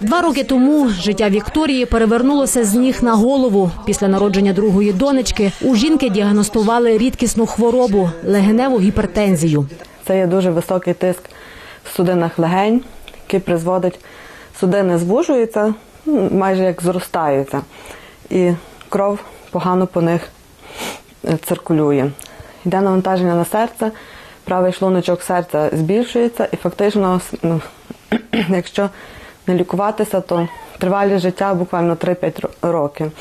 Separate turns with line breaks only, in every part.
Два роки тому життя Вікторії перевернулося з ніг на голову. Після народження другої донечки у жінки діагностували рідкісну хворобу легеневу гіпертензію.
Це є дуже високий тиск в судинах легень, який призводить судини звужуються, ну, майже як зростаються, і кров погано по них е, циркулює. Йде навантаження на серце, правий шлуночок серця збільшується, і фактично, ну, якщо не лікуватися, то тривалість життя буквально 3-5 років,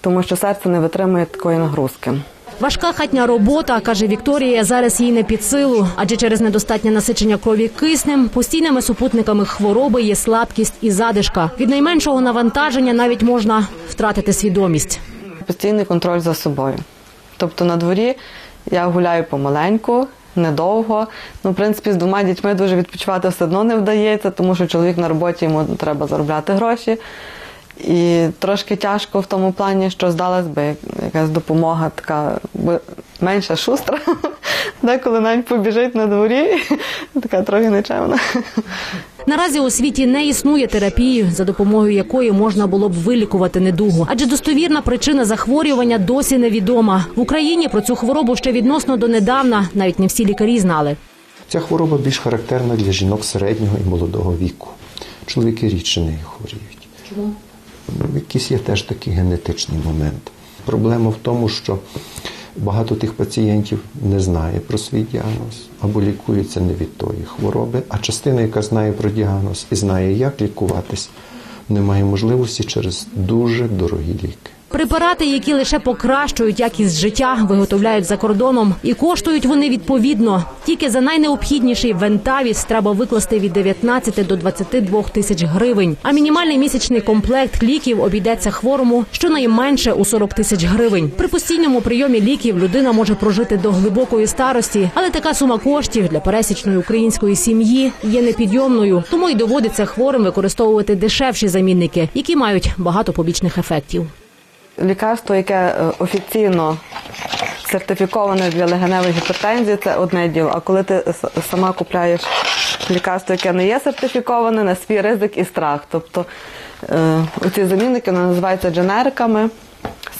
тому що серце не витримує такої нагрузки.
Важка хатня робота, каже Вікторія, зараз їй не під силу, адже через недостатнє насичення крові киснем постійними супутниками хвороби є слабкість і задишка. Від найменшого навантаження навіть можна втратити свідомість.
Постійний контроль за собою. Тобто на дворі я гуляю помаленьку, недовго. Ну, в принципі, з двома дітьми дуже відпочивати все одно не вдається, тому що чоловік на роботі йому треба заробляти гроші. І трошки тяжко в тому плані, що здалась би якась допомога така менша шустра, деколи навіть побіжить на дворі, така трохи нечемна.
Наразі у світі не існує терапії, за допомогою якої можна було б вилікувати недугу, адже достовірна причина захворювання досі невідома. В Україні про цю хворобу ще відносно донедавна навіть не всі лікарі знали.
Ця хвороба більш характерна для жінок середнього і молодого віку. Чоловіки рідше нею хворіють. Чому? Якийсь є теж такий генетичний момент. Проблема в тому, що багато тих пацієнтів не знає про свій діагноз або лікується не від тої хвороби, а частина, яка знає про діагноз і знає, як лікуватись, не має можливості через дуже дорогі ліки.
Препарати, які лише покращують якість життя, виготовляють за кордоном, і коштують вони відповідно. Тільки за найнеобхідніший вентавіс треба викласти від 19 до 22 тисяч гривень. А мінімальний місячний комплект ліків обійдеться хворому щонайменше у 40 тисяч гривень. При постійному прийомі ліків людина може прожити до глибокої старості, але така сума коштів для пересічної української сім'ї є непідйомною, тому й доводиться хворим використовувати дешевші замінники, які мають багато побічних ефектів.
Лікарство, яке е, офіційно сертифіковане для легеневої гіпертензії, це одне діло. А коли ти сама купляєш лікарство, яке не є сертифіковане, на свій ризик і страх. Тобто е, оці замінники називаються дженериками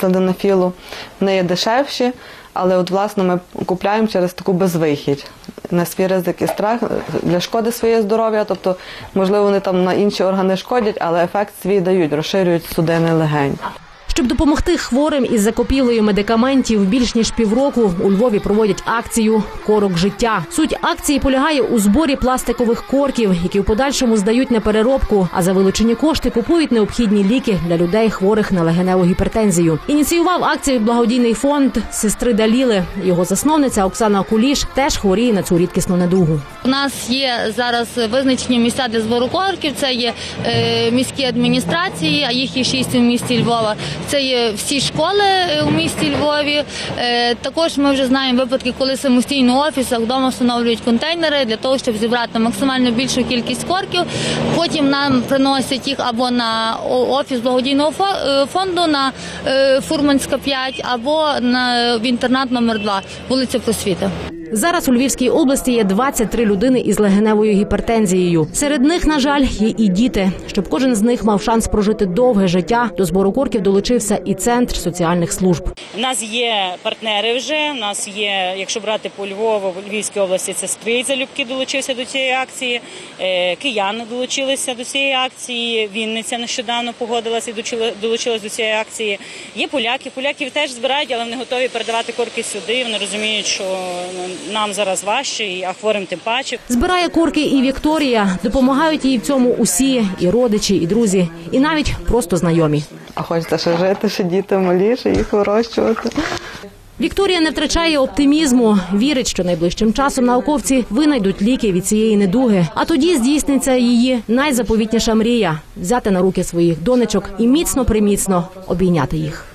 саденофілу. Вони є дешевші, але от власне ми купляємо через таку безвихідь. На свій ризик і страх е, для шкоди своє здоров'я. Тобто, можливо, вони там на інші органи шкодять, але ефект свій дають, розширюють судини легень.
Щоб допомогти хворим із закупівлею медикаментів більш ніж півроку у Львові проводять акцію Корок життя. Суть акції полягає у зборі пластикових корків, які в подальшому здають на переробку, а за вилучені кошти купують необхідні ліки для людей, хворих на легеневу гіпертензію. Ініціював акцію благодійний фонд сестри Даліли. Його засновниця Оксана Куліш теж хворіє на цю рідкісну недугу.
У нас є зараз визначені місця для збору корків. Це є е, міські адміністрації, а їх є шість у місті Львова. Це є всі школи е, у місті Львові. Е, також ми вже знаємо випадки, коли самостійно в офісах вдома встановлюють контейнери для того, щоб зібрати максимально більшу кількість корків. Потім нам приносять їх або на офіс благодійного е, фонду на Фурманська 5, або на в інтернат номер 2 вулиця Просвіта.
Зараз у Львівській області є 23 людини із легеневою гіпертензією. Серед них, на жаль, є і діти. Щоб кожен з них мав шанс прожити довге життя. До збору корків долучився і центр соціальних служб.
У нас є партнери вже. У нас є, якщо брати по Львову, в Львівській області, це Стрий залюбки долучився до цієї акції. е, Кияни долучилися до цієї акції. Вінниця нещодавно погодилася і долучила- долучилась до цієї акції. Є поляки. Поляків теж збирають, але вони готові передавати корки сюди. Вони розуміють, що нам зараз важче, а хворим тим паче.
Збирає корки і Вікторія. Допомагають їй в цьому усі і родичі, і друзі, і навіть просто знайомі.
А хочеться ще жити, ще діти малі, ще їх вирощувати.
Вікторія не втрачає оптимізму. Вірить, що найближчим часом науковці винайдуть ліки від цієї недуги. А тоді здійсниться її найзаповітніша мрія взяти на руки своїх донечок і міцно приміцно обійняти їх.